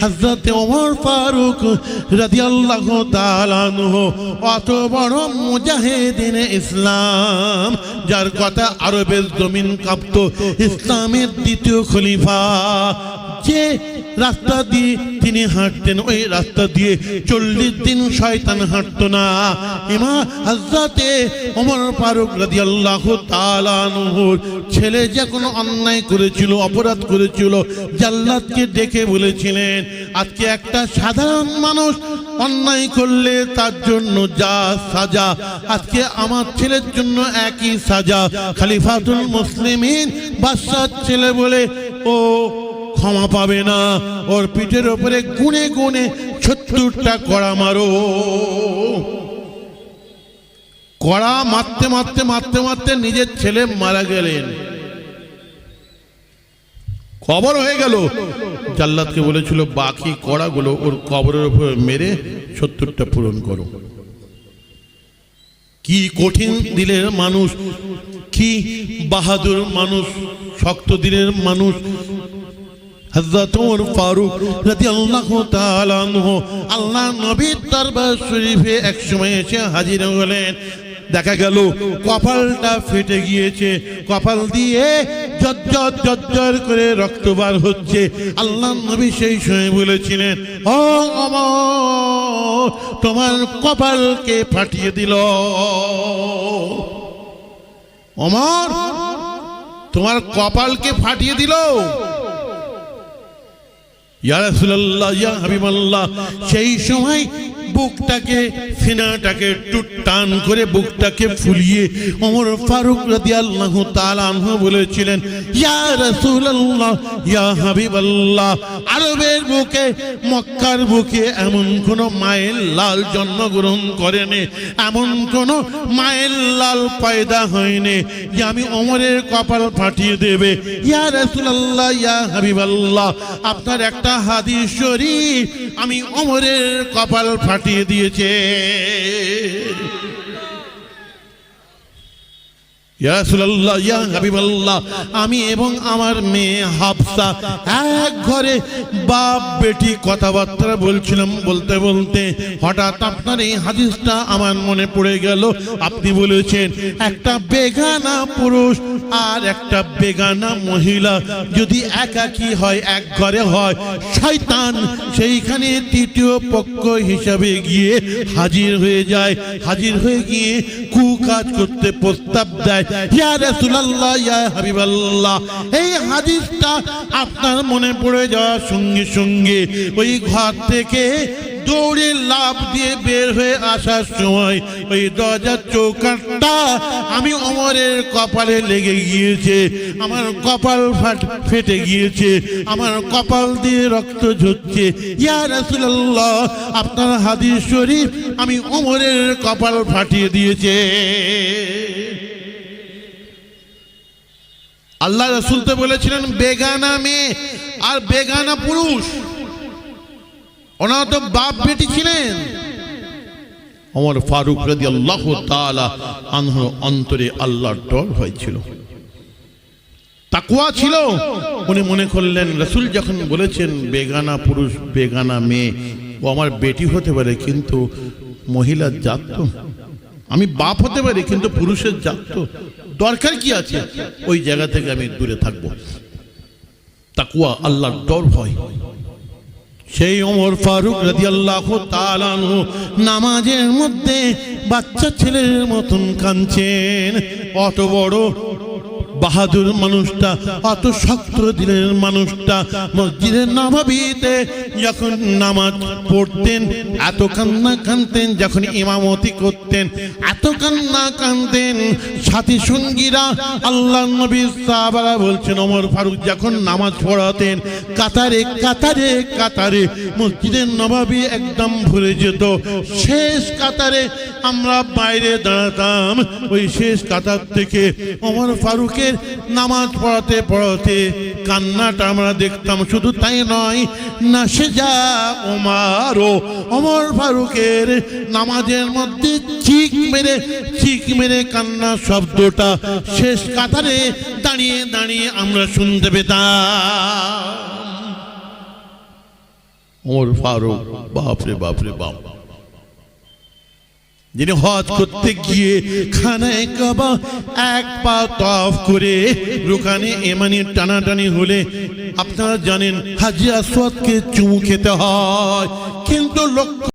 হজরত ওমর ফারুক রাদিয়াল্লাহু তাআলা আনহু, অত বড় মুজাহিদিন ইসলাম, যার কথা আরবের জমিন কাঁপত, ইসলামের দ্বিতীয় খলিফা। যে রাস্তা দিয়ে তিনি হাঁটতেন। ওই রাস্তা দিয়ে চল্লিশ দিন শয়তান হাঁটতো না। ইমা হজরতে অমর ফারুক রাদিয়াল্লাহু তাআলা আনহুর ছেলে যে কোনো অন্যায় করেছিল, অপরাধ করেছিল জাল্লাদকে ডেকে বলেছিলেন, আজকে একটা সাধারণ মানুষ অন্যায় করলে তার জন্য যা সাজা, আজকে আমার ছেলের জন্য একই সাজা। খালিফাতুল মুসলিমিন বাদশার ছেলে বলে, ও ক্ষমা পাবে না। ওর পিঠের ওপরে গুনে গুনে সত্তরটা কড়া মারো। কড়া মারতে মারতে মারতে মারতে নিজের ছেলে মারা গেলেন। কবর হয়ে গেল। জাল্লাদকে বলেছিল, বাকি কড়াগুলো ওর কবরের উপর মেরে সত্তরটা পূরণ করো। কি কঠিন দিলের মানুষ, কি বাহাদুর মানুষ, শক্ত দিনের মানুষ হযরত ওমর ফারুক রাদিয়াল্লাহু তাআলা আনহু আল্লাহ নবীর দরবার শরীফে এক সময় এসে হাজির হলেন। দেখা গেল, কপালটা ফেটে গিয়েছে। কপাল দিয়ে জজ্জর জজ্জর করে রক্ত বার হচ্ছে। আল্লাহ নবী সেই সময় বলেছিলেন, ও অমর তোমার কপালকে ফাটিয়ে দিল। অমর তোমার কপালকে ফাটিয়ে দিল? ইয়া রাসূলুল্লাহ ইয়া হাবিবাল্লাহ সেই সময় বুকটাকে সিনাটাকে একটু টান করে বুকটাকে ফুলিয়ে ওমর ফারুক রাদিয়াল্লাহু তাআলা আনহু বলেছিলেন, ইয়া রাসূলুল্লাহ, ইয়া হাবিবাল্লাহ। আরবের বুকে, মক্কার বুকে এমন কোন মায়ের লাল জন্মগ্রহণ করেনি, এমন কোন মায়ের লাল পয়দা হয়নি যে আমি ওমরের কপাল ফাটিয়ে দেবে। ইয়া রাসূলুল্লাহ, ইয়া হাবিবাল্লাহ, আপনার একটা হাদিস শরীফ, আমি ওমরের কপাল ফাটিয়ে দিয়েছে। আমি এবং আমার মেয়ে হাফসা এক ঘরে বাপ, বেটি কথাবার্তা বলছিলাম, বলতে বলতে হঠাৎ আপনার এই হাদিসটা আমার মনে পড়ে গেল। আপনি বলেছেন, একটা বেগানা পুরুষ আর একটা বেগানা মহিলা যদি একাকী হয়, এক ঘরে হয়, শয়তান সেইখানে তৃতীয় পক্ষ হিসাবে গিয়ে হাজির হয়ে যায়, হাজির হয়ে গিয়ে কু কাজ করতে প্রস্তাব দেয়। ইয়া রাসূলুল্লাহ, ইয়া হাবিবাল্লাহ। এই হাদিসটা আপনার মনে পড়ে যাওয়ার সঙ্গে সঙ্গে ওই ঘর থেকে দৌড়ে লাভ দিয়ে বের হয়ে আসার সময় ওই দরজার চৌকাটটা আমি অমরের কপালে লেগে গিয়েছে, আমার কপাল ফাট, ফেটে গিয়েছে, আমার কপাল দিয়ে রক্ত ঝরছে। ইয়া রাসূলুল্লাহ, আপনার হাদিস শরীফ আমি অমরের কপাল ফাটিয়ে দিয়েছে। আল্লাহ রসুল তো বলেছিলেন, বেগানা মেয়ে আর বেগানা পুরুষ। ওনারা তো বাপ বেটি ছিলেন। অমর ফারুক রাদি আল্লাহ আনহর অন্তরে আল্লাহর ডর হয়েছিল। তাকুয়া ছিল। উনি মনে করলেন, রসুল যখন বলেছেন, বেগানা পুরুষ, বেগানা মেয়ে, ও আমার বেটি হতে পারে কিন্তু মহিলার জাত তো। আমি বাপ হতে পারি কিন্তু পুরুষের জাত দরকার কি আছে? ওই জায়গা থেকে আমি দূরে থাকব। তাকুয়া আল্লাহর ডর ভয় সেই ওমর ফারুক রাজি আল্লাহ নামাজের মধ্যে বাচ্চা ছেলের মতন কাঁদছেন। অত বড় বাহাদুর মানুষটা, অত শক্ত দিনের মানুষটা মসজিদের নামাবিতে যখন নামাজ পড়তেন, এত কান্না কানতেন যখন ইমামতি করতেন, এত কান্না কানতেন সাথী সঙ্গীরা আল্লাহ নবী সাহাবারা বলছেন অমর ফারুক যখন নামাজ পড়াতেন, কাতারে কাতারে কাতারে মসজিদের নবাবী একদম ভরে যেত। শেষ কাতারে আমরা বাইরে দাঁড়াতাম, ওই শেষ কাতার থেকে অমর ফারুকের নামাজ পড়াতে পড়াতে কান্নাটা আমরা দেখতাম, শুধু তাই নয়, না সে যা ওমার ও অমর ফারুকের নামাজের মধ্যে চিক মেরে চিক মেরে কান্না শব্দটা শেষ কাতারে দাঁড়িয়ে দাঁড়িয়ে আমরা শুনতে পেতাম। ওমর ফারুক, বাপরে বাপরে, বাপ। যিনি হজ করতে গিয়ে খানায় কাবা এক পা তফ করে রুকানে এমানি টানাটানি হলে আপনারা জানেন হাজি আসওয়াদকে চুমু খেতে হয়। কিন্তু লক্ষ্য